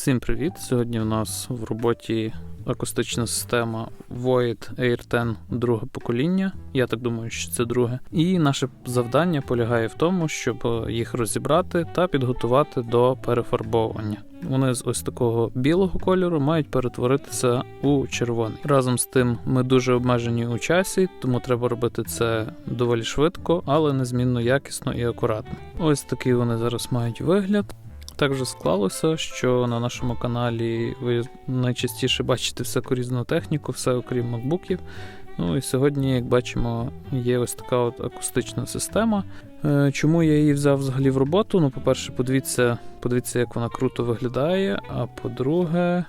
Всім привіт! Сьогодні у нас в роботі акустична система Void Air 10 друге покоління. Я так думаю, що це друге. І наше завдання полягає в тому, щоб їх розібрати та підготувати до перефарбовування. Вони з ось такого білого кольору мають перетворитися у червоний. Разом з тим, ми дуже обмежені у часі, тому треба робити це доволі швидко, але незмінно якісно і акуратно. Ось такий вони зараз мають вигляд. Так вже склалося, що на нашому каналі ви найчастіше бачите всяку різну техніку, все окрім макбуків. Ну і сьогодні, як бачимо, є ось така от акустична система. Е, Чому я її взяв взагалі в роботу? Ну, по-перше, подивіться, подивіться, як вона круто виглядає. А по-друге,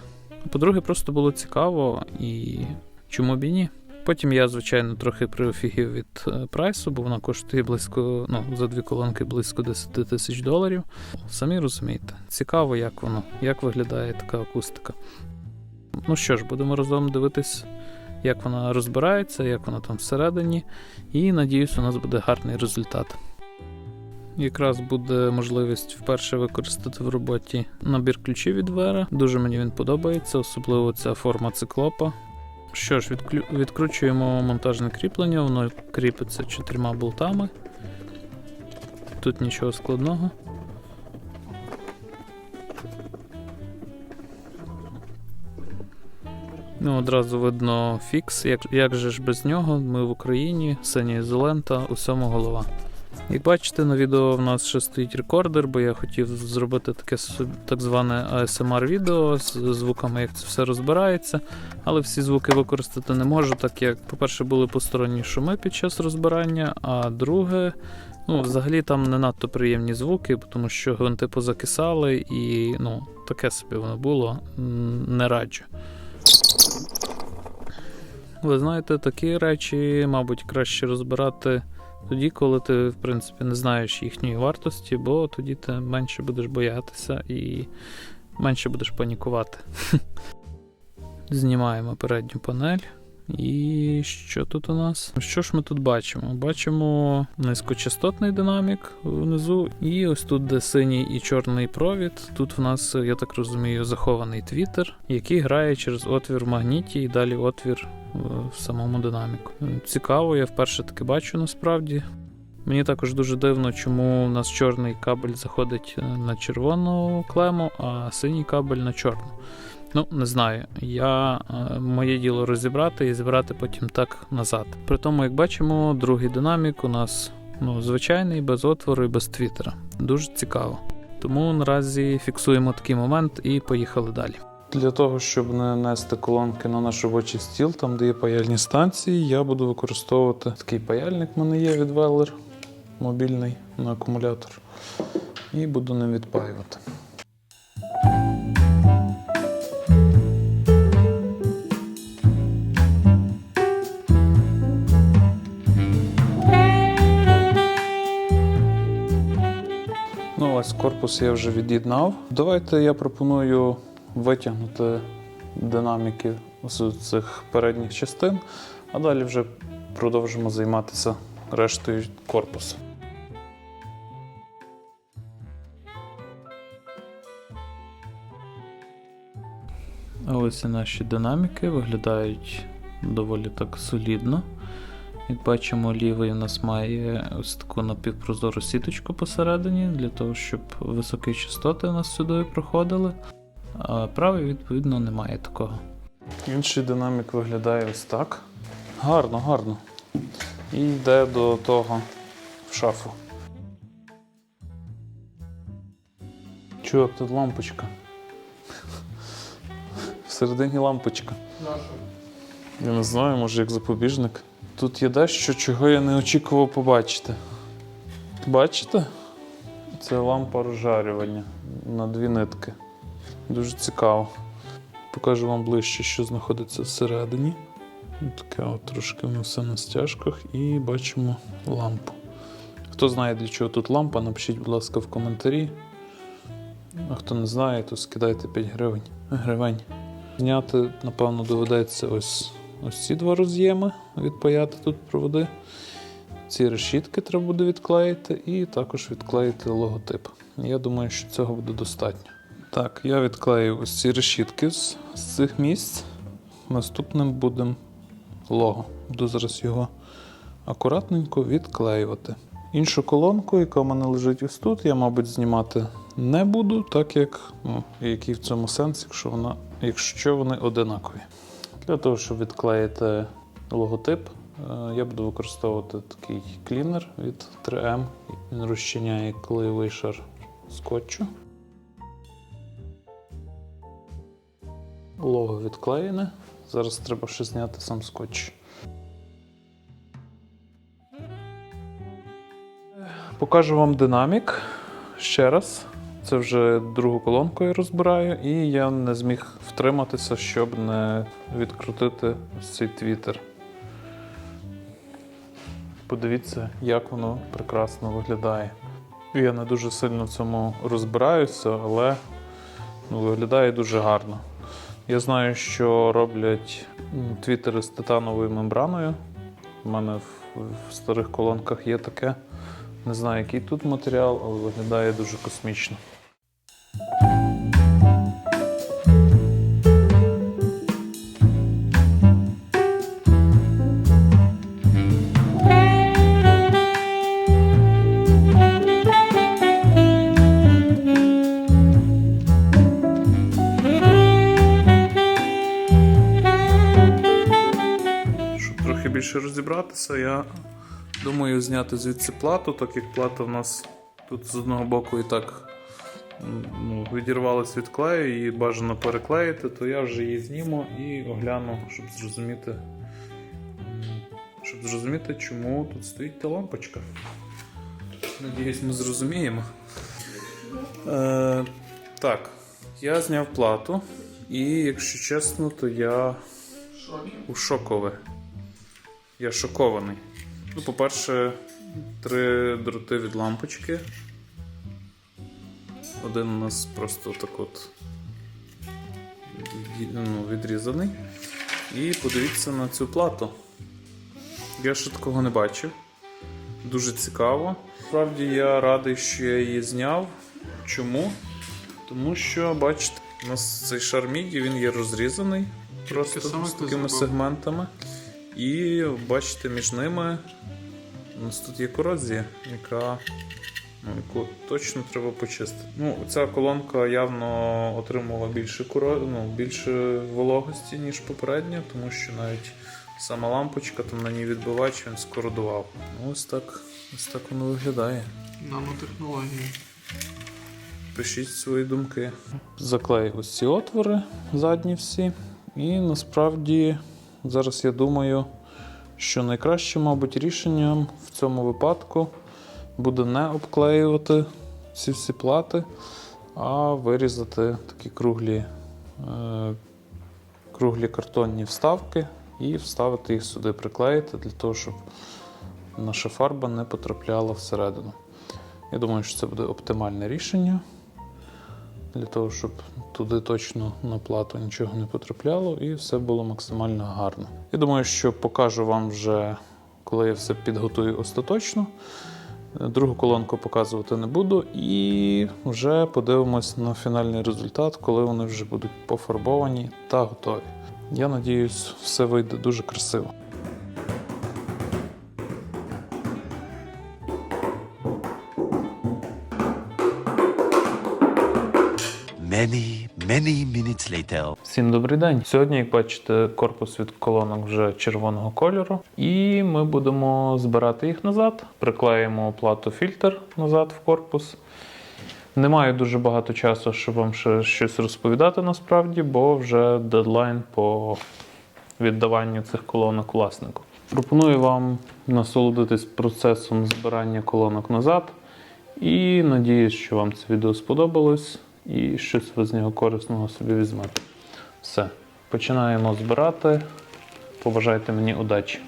по-друге, просто було цікаво і чому б і ні. Потім я, звичайно, трохи приофігів від е, прайсу, бо вона коштує близько, ну, за дві колонки близько 10 тисяч доларів. Самі розумієте, цікаво, як воно, як виглядає така акустика. Ну що ж, будемо разом дивитись, як вона розбирається, як вона там всередині, і надіюсь, у нас буде гарний результат. Якраз буде можливість вперше використати в роботі набір ключів від Вера. Дуже мені він подобається, особливо ця форма циклопа. Що ж, відклю... відкручуємо монтажне кріплення, воно кріпиться чотирма болтами. Тут нічого складного. Ну, одразу видно фікс, як, як же ж без нього, ми в Україні, синя ізолента, усьому голова. Як бачите, на відео в нас ще стоїть рекордер, бо я хотів зробити таке так зване ASMR відео з звуками, як це все розбирається. Але всі звуки використати не можу, так як, по-перше, були посторонні шуми під час розбирання, а друге, ну, взагалі там не надто приємні звуки, тому що гвинти позакисали і ну, таке собі воно було, не раджу. Ви знаєте, такі речі, мабуть, краще розбирати тоді, коли ти, в принципі, не знаєш їхньої вартості, бо тоді ти менше будеш боятися і менше будеш панікувати. Знімаємо передню панель. І що тут у нас? Що ж ми тут бачимо? Бачимо низькочастотний динамік внизу, і ось тут, де синій і чорний провід. Тут в нас, я так розумію, захований твіттер, який грає через отвір в магніті і далі отвір е, в самому динаміку. Цікаво, я вперше таки бачу насправді. Мені також дуже дивно, чому у нас чорний кабель заходить е, на червону клему, а синій кабель на чорну. Ну, не знаю. Я е, моє діло розібрати і зібрати потім так назад. При тому, як бачимо, другий динамік у нас ну, звичайний, без отвору і без твіттера. Дуже цікаво. Тому наразі фіксуємо такий момент і поїхали далі. Для того, щоб не нести колонки на наш робочий стіл, там де є паяльні станції, я буду використовувати такий паяльник, в мене є від Weller, мобільний на акумулятор. І буду ним відпаювати. Ось корпус я вже від'єднав. Давайте я пропоную витягнути динаміки з цих передніх частин, а далі вже продовжимо займатися рештою корпусу. Ось і наші динаміки виглядають доволі так солідно. Як бачимо, лівий у нас має ось таку напівпрозору сіточку посередині, для того, щоб високі частоти у нас сюди проходили. А правий, відповідно, немає такого. Інший динамік виглядає ось так. Гарно, гарно. І йде до того в шафу. Чувак, тут лампочка. Всередині лампочка. Я не знаю, може як запобіжник. Тут є дещо, чого я не очікував побачити. Бачите? Це лампа розжарювання на дві нитки. Дуже цікаво. Покажу вам ближче, що знаходиться всередині. Таке от трошки воно все на стяжках і бачимо лампу. Хто знає, для чого тут лампа, напишіть, будь ласка, в коментарі. А хто не знає, то скидайте 5 гривень. гривень. Зняти, напевно, доведеться ось, ось ці два роз'єми, відпаяти тут проводи. Ці решітки треба буде відклеїти і також відклеїти логотип. Я думаю, що цього буде достатньо. Так, я відклею ось ці решітки з, з цих місць. Наступним будемо лого. Буду зараз його акуратненько відклеювати. Іншу колонку, яка в мене лежить ось тут, я, мабуть, знімати не буду, так як ну, який в цьому сенс, якщо вона, якщо вони одинакові. Для того, щоб відклеїти логотип, е, я буду використовувати такий клінер від 3M. Він розчиняє клеєвий шар скотчу. Лого відклеєне. Зараз треба ще зняти сам скотч. Покажу вам динамік ще раз. Це вже другу колонку я розбираю, і я не зміг втриматися, щоб не відкрутити цей твіттер. Подивіться, як воно прекрасно виглядає. Я не дуже сильно в цьому розбираюся, але ну, виглядає дуже гарно. Я знаю, що роблять м, твіттери з титановою мембраною. У мене в, в старих колонках є таке. Не знаю, який тут матеріал, але виглядає дуже космічно. Розібратися, я думаю зняти звідси плату, так як плата в нас тут з одного боку і так ну, відірвалась від клею, її бажано переклеїти, то я вже її зніму і огляну, щоб зрозуміти, щоб зрозуміти, чому тут стоїть та лампочка. Надіюсь, ми зрозуміємо. Е, так, я зняв плату, і якщо чесно, то я у шокове. Я шокований. Ну, по-перше, три дроти від лампочки. Один у нас просто так от ну, відрізаний. І подивіться на цю плату. Я ще такого не бачив. Дуже цікаво. Справді я радий, що я її зняв. Чому? Тому що, бачите, у нас цей шар міді, він є розрізаний просто з такими зробив. сегментами. І бачите, між ними у нас тут є корозія, яка ну, яку точно треба почистити. Ну, ця колонка явно отримувала більше коро... ну, більше вологості, ніж попередня, тому що навіть сама лампочка там на ній відбивач він скородував. Ну, ось так, ось так воно виглядає. Нанотехнології. Пишіть свої думки. Заклею ось ці отвори задні всі. І насправді зараз я думаю, що найкращим, мабуть, рішенням в цьому випадку буде не обклеювати ці всі плати, а вирізати такі круглі, е, круглі картонні вставки і вставити їх сюди, приклеїти для того, щоб наша фарба не потрапляла всередину. Я думаю, що це буде оптимальне рішення для того, щоб туди точно на плату нічого не потрапляло і все було максимально гарно. Я думаю, що покажу вам вже, коли я все підготую остаточно. Другу колонку показувати не буду, і вже подивимось на фінальний результат, коли вони вже будуть пофарбовані та готові. Я надіюсь, все вийде дуже красиво. Many, many minutes later. Всім добрий день. Сьогодні, як бачите, корпус від колонок вже червоного кольору, і ми будемо збирати їх назад. Приклеїмо плату фільтр назад в корпус. Не маю дуже багато часу, щоб вам ще щось розповідати насправді, бо вже дедлайн по віддаванню цих колонок власнику. Пропоную вам насолодитись процесом збирання колонок назад. І надіюсь, що вам це відео сподобалось і щось ви з нього корисного собі візьмете. Все, починаємо збирати. Побажайте мені удачі.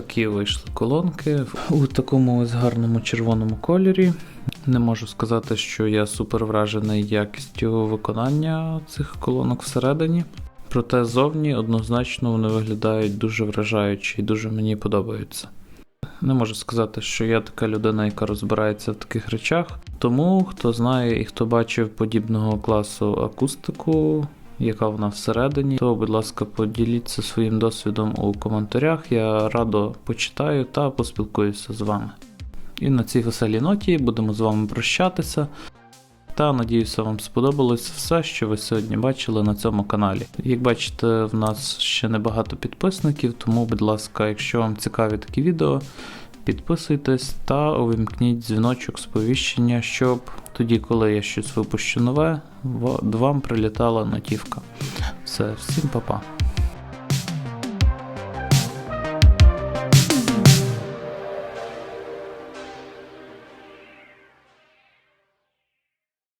Такі вийшли колонки у такому ось гарному червоному кольорі. Не можу сказати, що я супер вражений якістю виконання цих колонок всередині. Проте зовні однозначно вони виглядають дуже вражаюче і дуже мені подобаються. Не можу сказати, що я така людина, яка розбирається в таких речах. Тому хто знає і хто бачив подібного класу акустику, яка вона всередині, то, будь ласка, поділіться своїм досвідом у коментарях. Я радо почитаю та поспілкуюся з вами. І на цій веселій ноті будемо з вами прощатися. Та надіюся, вам сподобалось все, що ви сьогодні бачили на цьому каналі. Як бачите, в нас ще небагато підписників, тому, будь ласка, якщо вам цікаві такі відео, підписуйтесь та увімкніть дзвіночок сповіщення, щоб тоді, коли я щось випущу нове, вам прилітала нотівка. Все, всім па-па.